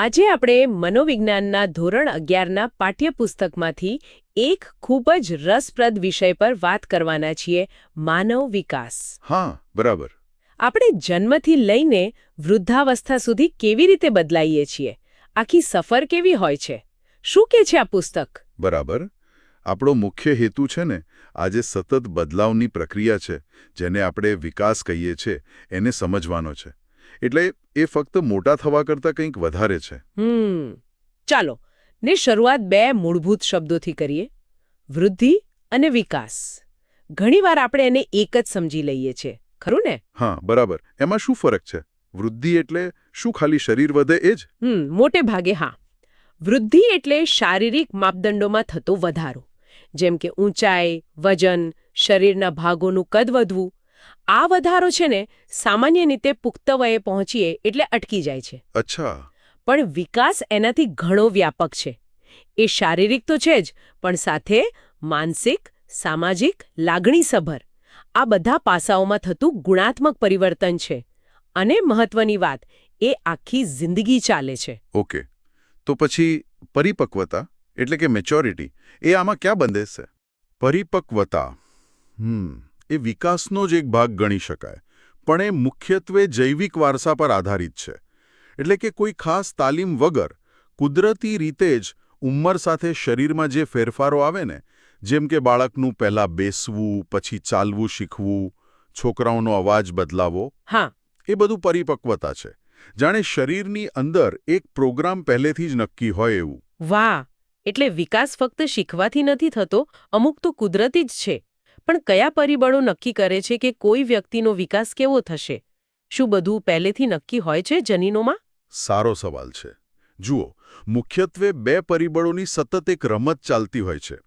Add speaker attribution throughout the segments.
Speaker 1: આજે આપણે મનોવિજ્ઞાનના ધોરણ અગિયારના પાઠ્યપુસ્તકમાંથી એક ખૂબ જ રસપ્રદ વિષય પર વાત કરવાના છીએ માનવ વિકાસ.
Speaker 2: હા બરાબર.
Speaker 1: આપણે જન્મથી લઈને વૃદ્ધાવસ્થા સુધી કેવી રીતે બદલાઈએ છીએ? આખી સફર કેવી હોય છે? શું કે છે આ પુસ્તક?
Speaker 2: બરાબર. આપણો મુખ્ય હેતુ છે ને આજે સતત બદલાવની પ્રક્રિયા છે જેને આપણે વિકાસ કહીએ છીએ એને સમજવાનો છે. એટલે એ ફક્ત મોટા થવા કરતાં કંઈક વધારે છે.
Speaker 1: હમ. ચાલો ને શરૂઆત બે મૂળભૂત શબ્દોથી કરીએ. વૃદ્ધિ અને વિકાસ. ઘણીવાર આપણે એને એક જ સમજી લઈએ છીએ. ખરું ને?
Speaker 2: હા બરાબર. એમાં શું ફરક છે? વૃદ્ધિ એટલે શું ખાલી શરીર વધે એ જ?
Speaker 1: હમ મોટે ભાગે હા. વૃદ્ધિ એટલે શારીરિક માપદંડોમાં થતો વધારો. જેમ કે ઊંચાઈ વજન શરીરના ભાગોનું કદ વધવું આ વધારો છે ને સામાન્ય રીતે પુખ્ત વયે પહોંચીએ એટલે અટકી જાય છે.
Speaker 2: અચ્છા.
Speaker 1: પણ વિકાસ એનાથી ઘણો વ્યાપક છે. એ શારીરિક તો છે જ પણ સાથે માનસિક સામાજિક લાગણીસભર. આ બધા પાસાઓમાં થતું ગુણાત્મક પરિવર્તન છે. અને મહત્વની વાત એ આખી જિંદગી ચાલે છે.
Speaker 2: ઓકે. તો પછી પરિપક્વતા એટલે કે મેચ્યોરિટી એ આમાં ક્યાં બંધે છે? પરિપક્વતા. હમ. એ વિકાસનો જ એક ભાગ ગણી શકાય. પણ એ મુખ્યત્વે જૈવિક વારસા પર આધારિત છે. એટલે કે કોઈ ખાસ તાલીમ વગર કુદરતી રીતે જ ઉંમર સાથે શરીરમાં જે ફેરફારો આવે ને જેમ કે બાળકનું પહેલાં બેસવું પછી ચાલવું શીખવું છોકરાઓનો અવાજ બદલાવો
Speaker 1: હા.
Speaker 2: એ બધું પરિપક્વતા છે. જાણે શરીરની અંદર એક પ્રોગ્રામ પહેલેથી જ નક્કી હોય એવું.
Speaker 1: વાહ! એટલે વિકાસ ફક્ત શીખવાથી નથી થતો અમુક તો કુદરતી જ છે. પણ કયા પરિબળો નક્કી કરે છે કે કોઈ વ્યક્તિનો વિકાસ કેવો થશે? શું બધું પહેલેથી નક્કી હોય છે જનીનોમાં?
Speaker 2: સારો સવાલ છે. જુઓ મુખ્યત્વે બે પરિબળોની સતત એક રમત ચાલતી હોય છે.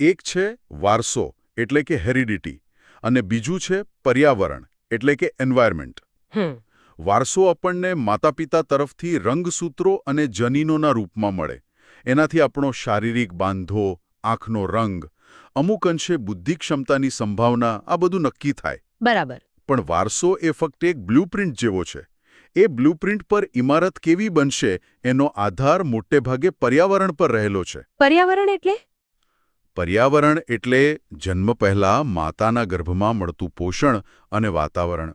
Speaker 2: એક છે વારસો એટલે કે હેરિડિટી અને બીજું છે પર્યાવરણ એટલે કે એન્વાયરમેન્ટ.
Speaker 1: હમ.
Speaker 2: વારસો આપણને માતાપિતા તરફથી રંગસૂત્રો અને જનીનોના રૂપમાં મળે. એનાથી આપણો શારીરિક બાંધો આંખનો રંગ અમુક અંશે બુદ્ધિ ક્ષમતાની સંભાવના આ બધું નક્કી થાય.
Speaker 1: બરાબર.
Speaker 2: પણ વારસો એ ફક્ત એક બ્લુપ્રિન્ટ જેવો છે. એ બ્લુપ્રિન્ટ પર ઇમારત કેવી બનશે એનો આધાર મોટે ભાગે પર્યાવરણ પર રહેલો છે.
Speaker 1: પર્યાવરણ એટલે?
Speaker 2: પર્યાવરણ એટલે જન્મ પહેલા માતાના ગર્ભમાં મળતું પોષણ અને વાતાવરણ.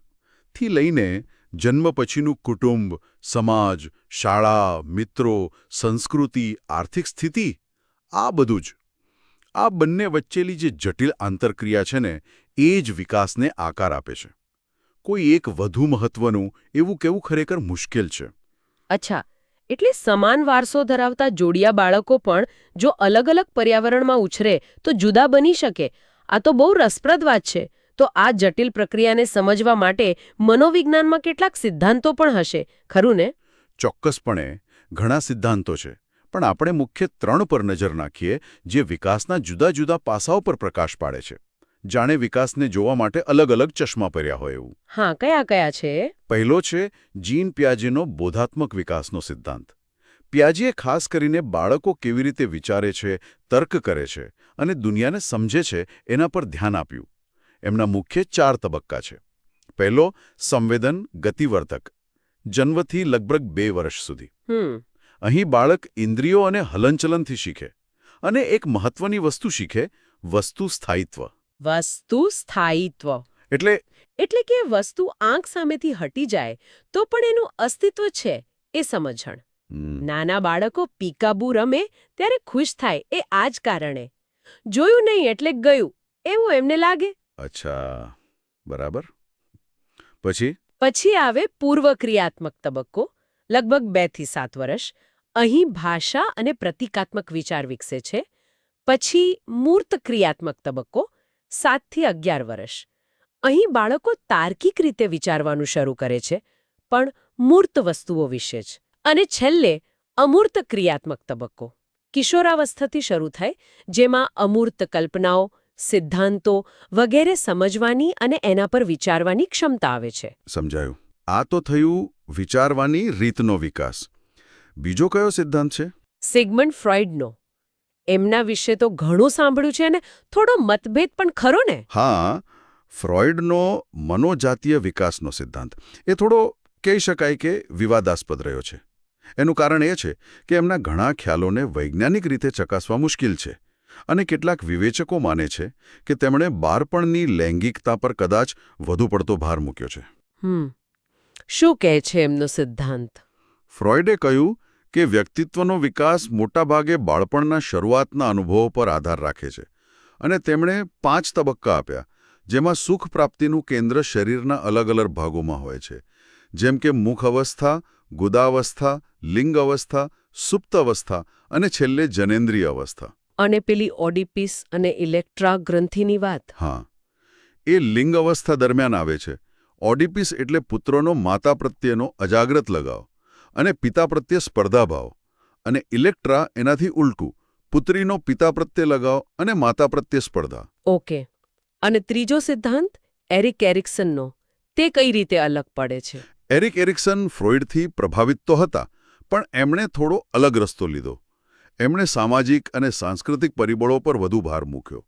Speaker 2: થી લઈને જન્મ પછીનું કુટુંબ સમાજ શાળા મિત્રો સંસ્કૃતિ આર્થિક સ્થિતિ આ બધું જ. આ બંને વચ્ચેલી જે જટિલ આંતરક્રિયા છે ને એ જ વિકાસને આકાર આપે છે. કોઈ એક વધુ મહત્વનું એવું કેવું ખરેખર મુશ્કેલ છે.
Speaker 1: અચ્છા એટલે સમાન વારસો ધરાવતા જોડિયા બાળકો પણ જો અલગ અલગ પર્યાવરણમાં ઉછરે તો જુદા બની શકે. આ તો બહુ રસપ્રદ વાત છે. તો આ જટિલ પ્રક્રિયાને સમજવા માટે મનોવિજ્ઞાનમાં કેટલાક સિદ્ધાંતો પણ હશે ખરું ને?
Speaker 2: ચોક્કસપણે ઘણા સિદ્ધાંતો છે. પણ આપણે મુખ્ય ત્રણ પર નજર નાખીએ જે વિકાસના જુદા જુદા પાસાઓ પર પ્રકાશ પાડે છે. જાણે વિકાસને જોવા માટે અલગ અલગ ચશ્મા પહેર્યા હોય એવું.
Speaker 1: હા કયા કયા છે?
Speaker 2: પહેલો છે જીન પ્યાજીનો બોધાત્મક વિકાસનો સિદ્ધાંત. પ્યાજીએ ખાસ કરીને બાળકો કેવી રીતે વિચારે છે તર્ક કરે છે અને દુનિયાને સમજે છે એના પર ધ્યાન આપ્યું. એમના મુખ્ય ચાર તબક્કા છે. પહેલો સંવેદન ગતિવર્ધક. જન્મથી લગભગ બે વર્ષ સુધી. અહીં બાળક ઇન્દ્રિયો અને હલનચલનથી શીખે અને એક મહત્વની વસ્તુ શીખે વસ્તુ સ્થાયિત્વ.
Speaker 1: વસ્તુ સ્થાયિત્વ.
Speaker 2: એટલે
Speaker 1: એટલે કે વસ્તુ આંખ સામેથી હટી જાય તો પણ એનું અસ્તિત્વ છે એ સમજણ. નાના બાળકો પીકાબુ રમે ત્યારે ખુશ થાય એ આ જ કારણે. જોયું નહીં એટલે ગયું એવું એમને લાગે.
Speaker 2: અચ્છા બરાબર. પછી?
Speaker 1: પછી આવે પૂર્વક્રિયાત્મક તબક્કો લગભગ બેથી સાત વર્ષ અહીં ભાષા અને પ્રતિકાત્મક વિચાર વિકસે છે, પછી મૂર્ત ક્રિયાત્મક તબક્કો સાતથી અગિયાર વર્ષ અહીં બાળકો તાર્કિક રીતે વિચારવાનું શરૂ કરે છે, પણ મૂર્ત વસ્તુઓ વિશે જ. અને છેલ્લે અમૂર્ત ક્રિયાત્મક તબક્કો. કિશોરાવસ્થાથી શરૂ થાય, જેમાં અમૂર્ત કલ્પનાઓ, સિદ્ધાંતો વગેરે સમજવાની અને એના પર વિચારવાની ક્ષમતા આવે છે.
Speaker 2: સમજાયું. આ તો થયું વિચારવાની રીતનો વિકાસ. બીજો કયો સિદ્ધાંત છે?
Speaker 1: સિગમન્ડ ફ્રોઇડનો એમના વિશે તો ઘણું સાંભળ્યું છે અને થોડો મતભેદ પણ ખરો ને?
Speaker 2: હા ફ્રોઇડનો મનોજાતીય વિકાસનો સિદ્ધાંત. એ થોડો કહી શકાય કે વિવાદાસ્પદ રહ્યો છે. એનું કારણ એ છે કે એમના ઘણા ખ્યાલોને વૈજ્ઞાનિક રીતે ચકાસવા મુશ્કેલ છે અને કેટલાક વિવેચકો માને છે કે તેમણે બાળપણની લૈંગિકતા પર કદાચ વધુ પડતો ભાર મૂક્યો છે.
Speaker 1: હમ. શું કહે છે એમનો સિદ્ધાંત?
Speaker 2: ફ્રોઇડે કહ્યું કે વ્યક્તિત્વનો વિકાસ મોટાભાગે બાળપણના શરૂઆતના અનુભવો પર આધાર રાખે છે અને તેમણે પાંચ તબક્કા આપ્યા જેમાં સુખ પ્રાપ્તિનું કેન્દ્ર શરીરના અલગ અલગ ભાગોમાં હોય છે. જેમ કે મુખ અવસ્થા ગુદાવસ્થા લિંગ અવસ્થા સુપ્ત અવસ્થા અને છેલ્લે જનેન્દ્રિય અવસ્થા.
Speaker 1: અને પેલી ઓડિપિસ અને ઇલેક્ટ્રા ગ્રંથિની વાત?
Speaker 2: હા. એ લિંગ અવસ્થા દરમિયાન આવે છે. ઓડિપિસ એટલે પુત્રોનો માતા પ્રત્યેનો અજાગ્રત લગાવ. અને પિતા પ્રત્યે સ્પર્ધાભાવ અને ઇલેક્ટ્રા એનાથી ઉલટું પુત્રીનો પિતા પ્રત્યે લગાવ અને માતા પ્રત્યે સ્પર્ધા.
Speaker 1: ઓકે. અને ત્રીજો સિદ્ધાંત એરિક એરિક્સનનો. તે કઈ રીતે અલગ પડે છે?
Speaker 2: એરિક એરિક્સન ફ્રોઇડથી પ્રભાવિત તો હતા પણ એમણે થોડો અલગ રસ્તો લીધો. એમણે સામાજિક અને સાંસ્કૃતિક પરિબળો પર વધુ ભાર મૂક્યો.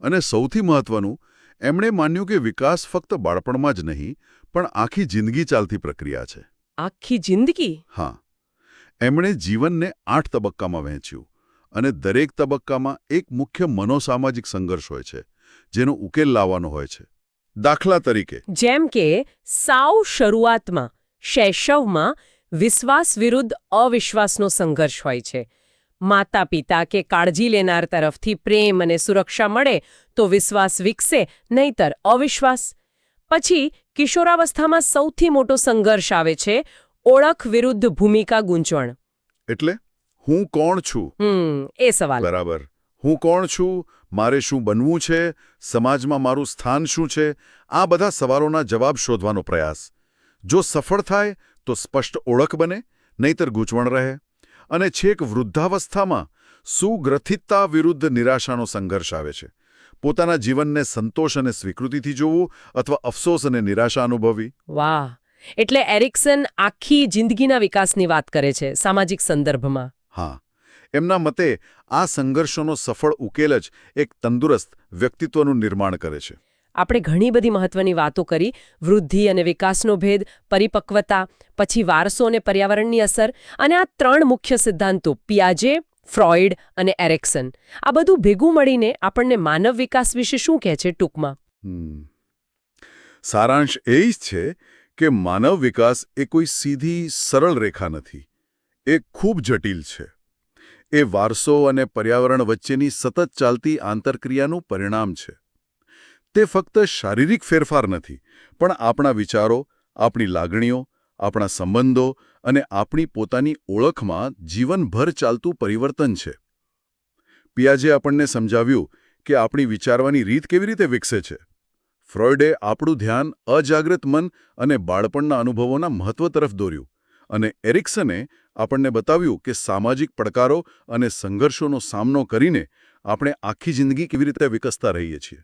Speaker 2: અને સૌથી મહત્વનું એમણે માન્યું કે વિકાસ ફક્ત બાળપણમાં જ નહીં પણ આખી જિંદગી ચાલતી પ્રક્રિયા છે.
Speaker 1: આખી જિંદગી?
Speaker 2: હા. એમણે જીવનને આઠ તબક્કામાં વહેંચ્યું અને દરેક તબક્કામાં એક મુખ્ય મનોસામાજિક સંઘર્ષ હોય છે જેનો ઉકેલ લાવવાનો હોય છે. દાખલા તરીકે
Speaker 1: જેમ કે સાવ શરૂઆતમાં શૈશવમાં વિશ્વાસ વિરુદ્ધ અવિશ્વાસનો સંઘર્ષ હોય છે. માતા પિતા કે કાળજી લેનાર તરફથી પ્રેમ અને સુરક્ષા મળે તો વિશ્વાસ વિકસે નહીતર અવિશ્વાસ પછી કિશોરાવસ્થામાં સૌથી મોટો સંઘર્ષ આવે છે ઓળખ વિરુદ્ધ ભૂમિકા ગૂંચવણ.
Speaker 2: એટલે હું કોણ છું?
Speaker 1: એ સવાલ.
Speaker 2: બરાબર. હું કોણ છું? મારે શું બનવું છે? સમાજમાં મારું સ્થાન શું છે? આ બધા સવાલોના જવાબ શોધવાનો પ્રયાસ. જો સફળ થાય તો સ્પષ્ટ ઓળખ બને નહીતર ગૂંચવણ રહે. અને છેક વૃદ્ધાવસ્થામાં સુગ્રથિતતા વિરુદ્ધ નિરાશાનો સંઘર્ષ આવે છે. પોતાના જીવનને સંતોષ અને સ્વીકૃતિથી જોવું અથવા અફસોસ અને નિરાશા અનુભવી
Speaker 1: વાહ! એટલે એરિક્સન આખી જિંદગીના વિકાસની વાત કરે છે સામાજિક સંદર્ભમાં.
Speaker 2: હા. એમના મતે આ સંઘર્ષોનો સફળ ઉકેલ જ એક તંદુરસ્ત વ્યક્તિત્વનું નિર્માણ કરે છે.
Speaker 1: આપણે ઘણી બધી મહત્વની વાતો કરી વૃદ્ધિ અને વિકાસનો ભેદ પરિપક્વતા પછી વારસો અને પર્યાવરણની અસર અને આ ત્રણ મુખ્ય સિદ્ધાંતો પિયાજે ફ્રોઇડ અને એરેક્સન. આ બધું ભેગું મળીને આપણને માનવ વિકાસ વિશે શું કહે છે ટૂંકમાં.
Speaker 2: સારાંશ એ જ છે કે માનવ વિકાસ એ કોઈ સીધી સરળ રેખા નથી. એ ખૂબ જટિલ છે. એ વારસો અને પર્યાવરણ વચ્ચેની સતત ચાલતી આંતરક્રિયાનું પરિણામ છે. તે ફક્ત શારીરિક ફેરફાર નથી, પણ આપણા વિચારો, આપણી લાગણીઓ આપણા સંબંધો અને આપણી પોતાની ઓળખમાં જીવનભર ચાલતું પરિવર્તન છે. પિયાજે આપણને સમજાવ્યું કે આપણી વિચારવાની રીત કેવી રીતે વિકસે છે. ફ્રોઇડે આપણું ધ્યાન અજાગ્રત મન અને બાળપણના અનુભવોના મહત્વ તરફ દોર્યું અને એરિક્સને આપણને બતાવ્યું કે સામાજિક પડકારો અને સંઘર્ષોનો સામનો કરીને આપણે આખી જિંદગી કેવી રીતે વિકસતા રહીએ છીએ.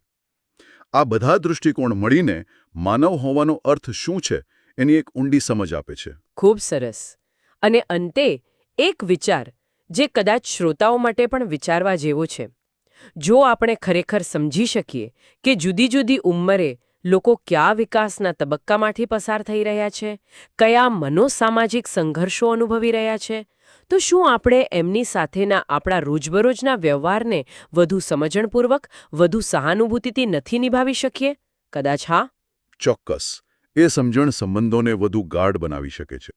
Speaker 2: આ બધા દૃષ્ટિકોણ મળીને માનવ હોવાનો અર્થ શું છે એની એક ઊંડી સમજ આપે છે.
Speaker 1: ખૂબ સરસ. અને અંતે એક વિચાર જે કદાચ શ્રોતાઓ માટે પણ વિચારવા જેવો છે. જો આપણે ખરેખર સમજી શકીએ કે જુદી જુદી ઉંમરે લોકો કયા વિકાસના તબક્કામાંથી પસાર થઈ રહ્યા છે કયા મનોસામાજિક સંઘર્ષો અનુભવી રહ્યા છે તો શું આપણે એમની સાથેના આપણા રોજબરોજના વ્યવહારને વધુ સમજણપૂર્વક વધુ સહાનુભૂતિથી નથી નિભાવી શકીએ? કદાચ હા?
Speaker 2: ચોક્કસ. એ સમજણ સંબંધોને વધુ ગાઢ બનાવી શકે છે.